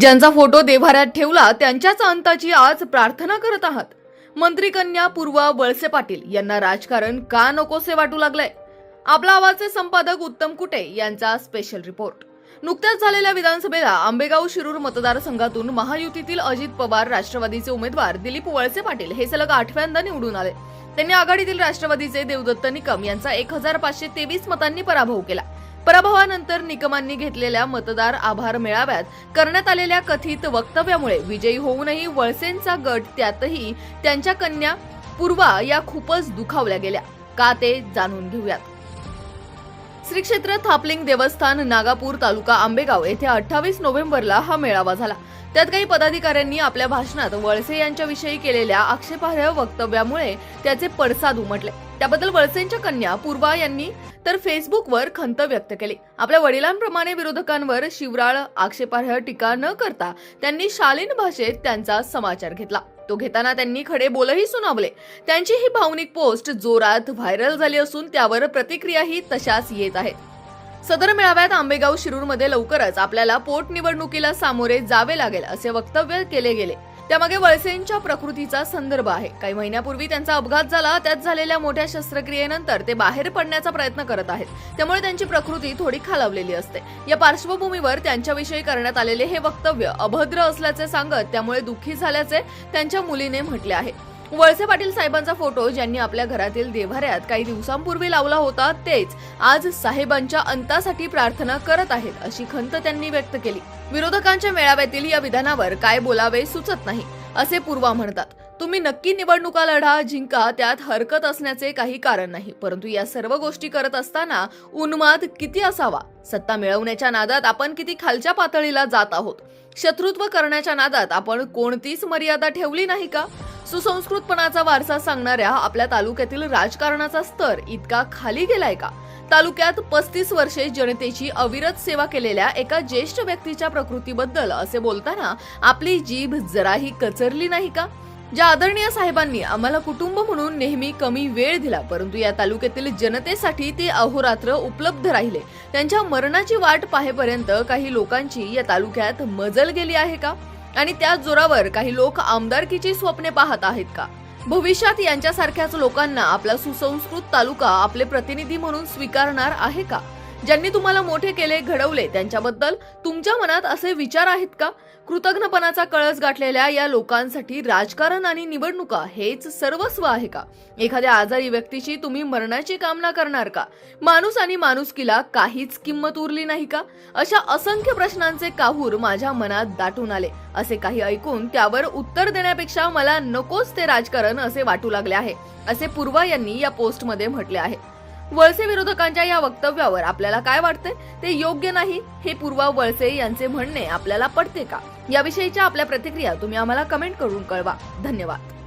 ज्यांचा फोटो देव्हाऱ्यात ठेवला त्यांच्याच अंताची आज प्रार्थना करत आहात. मंत्री कन्या पूर्वा वळसे पाटील यांना राजकारण का नकोसे वाटू लागलंय? आपला आवाजचे संपादक उत्तम कुटे यांचा स्पेशल रिपोर्ट नुकत्याच झालेल्या विधानसभेला आंबेगाव शिरूर मतदारसंघातून महायुतीतील अजित पवार राष्ट्रवादीचे उमेदवार दिलीप वळसे पाटील हे सलग आठव्यांदा निवडून आले. त्यांनी आघाडीतील राष्ट्रवादीचे देवदत्त निकम यांचा एक हजार पाचशे तेवीस मतांनी पराभव केला. पराभवानंतर निकमांनी घेतलेल्या मतदार आभार मेळाव्यात करण्यात आलेल्या कथित वक्तव्यामुळे विजयी होऊनही वळसेंचा गट त्यातही त्यांच्या कन्या पूर्वा या खूपच दुखावल्या गेल्या. का ते जाणून घेऊयात. श्री क्षेत्र थापलिंग देवस्थान नागापूर तालुका आंबेगाव येथे अठ्ठावीस नोव्हेंबरला हा मेळावा झाला. त्यात काही पदाधिकाऱ्यांनी आपल्या भाषणात वळसे यांच्याविषयी केलेल्या आक्षेपार्ह वक्तव्यामुळे त्याचे पडसाद उमटले. त्याबद्दल वळसेंच्या कन्या पूर्वा यांनी तर फेसबुकवर खंत व्यक्त केली. आपल्या वडिलांप्रमाणे विरोधकांवर शिवराळ आक्षेपार्ह टीका न करता त्यांनी शालीन भाषेत त्यांचा समाचार घेतला. तो घेताना त्यांनी खडे बोलही सुनावले. त्यांची ही भावनिक पोस्ट जोरात व्हायरल झाली असून त्यावर प्रतिक्रियाही तशाच येत आहेत. सदर मेळाव्यात आंबेगाव शिरूरमध्ये लवकरच आपल्याला पोटनिवडणुकीला सामोरे जावे लागेल असे वक्तव्य केले गेले. त्यामागे वळसेंच्या प्रकृतीचा संदर्भ आहे. काही महिन्यापूर्वी त्यांचा अपघात झाला त्यात झालेल्या मोठ्या शस्त्रक्रियेनंतर ते बाहेर पडण्याचा प्रयत्न करत आहेत. त्यामुळे त्यांची प्रकृती थोडी खालावलेली असते. या पार्श्वभूमीवर त्यांच्याविषयी करण्यात आलेले हे वक्तव्य अभद्र असल्याचे सांगत त्यामुळे दुःखी झाल्याचे त्यांच्या मुलीने म्हटले आहे. वळसे पाटील साहेबांचा फोटो ज्यांनी आपल्या घरातील देव्हाऱ्यात काही दिवसांपूर्वी लावला होता तेच आज साहेबांच्या अंतासाठी प्रार्थना करत आहेत अशी खंत त्यांनी व्यक्त केली. विरोधकांच्या मेळाव्यातील या विधानावर काय बोलावे सुचत नाही असे पूर्वा म्हणतात. तुम्ही नक्की निवडणुका लढा जिंका त्यात हरकत असण्याचे काही कारण नाही परंतु या सर्व गोष्टी करत असताना उन्माद किती असावा? सत्ता मिळवण्याच्या नादात आपण किती खालच्या पातळीला जात आहोत? शत्रुत्व करण्याच्या नादात आपण कोणतीच मर्यादा ठेवली नाही का? सुसंस्कृतपणाचा वारसा सांगणाऱ्या आपल्या तालुक्यातील राजकारणाचा स्तर इतका खाली गेलाय का? तालुक्यात पस्तीस वर्षे जनतेची अविरत सेवा केलेल्या एका ज्येष्ठ व्यक्तीच्या प्रकृतीबद्दल असे बोलताना आपली जीभ जराही कचरली नाही का? ज्या आदरणीय साहेबांनी आम्हाला कुटुंब म्हणून नेहमी कमी वेळ दिला परंतु या तालुक्यातील जनतेसाठी ते अहोरात्र उपलब्ध राहिले. त्यांच्या मरणाची वाट पाहेपर्यंत काही लोकांची या तालुक्यात मजल गेली आहे का? आणि त्याच जोरावर काही लोक आमदारकीची स्वप्ने पाहत आहेत का? भविष्यात यांच्यासारख्याच लोकांना आपला सुसंस्कृत तालुका आपले प्रतिनिधी म्हणून स्वीकारणार आहे का? ज्यांनी तुम्हाला मोठे केले घडवले त्यांच्याबद्दल तुमच्या मनात असे विचार आहेत का? कृतज्ञपणाचा कळस गाठलेल्या या लोकांसाठी राजकारण आणि निवडणुका हेच सर्वस्व आहे का? एखाद्या आजारी व्यक्तीची तुम्ही मरणाची कामना करणार का? माणूस आणि माणुसकीला काहीच किंमत उरली नाही का? अशा असंख्य प्रश्नांचे काहूर माझ्या मनात दाटून आले. असे काही ऐकून त्यावर उत्तर देण्यापेक्षा मला नकोच ते राजकारण असे वाटू लागले आहे. असे पूर्वा यांनी या पोस्टमध्ये म्हटले आहे. वळसे विरोधकांच्या या वक्तव्यावर आपल्याला काय वाटते ते योग्य नाही हे पूर्वा वळसे यांचे म्हणणे आपल्याला पडते का? याविषयीच्या आपल्या प्रतिक्रिया तुम्ही आम्हाला कमेंट करून कळवा. धन्यवाद.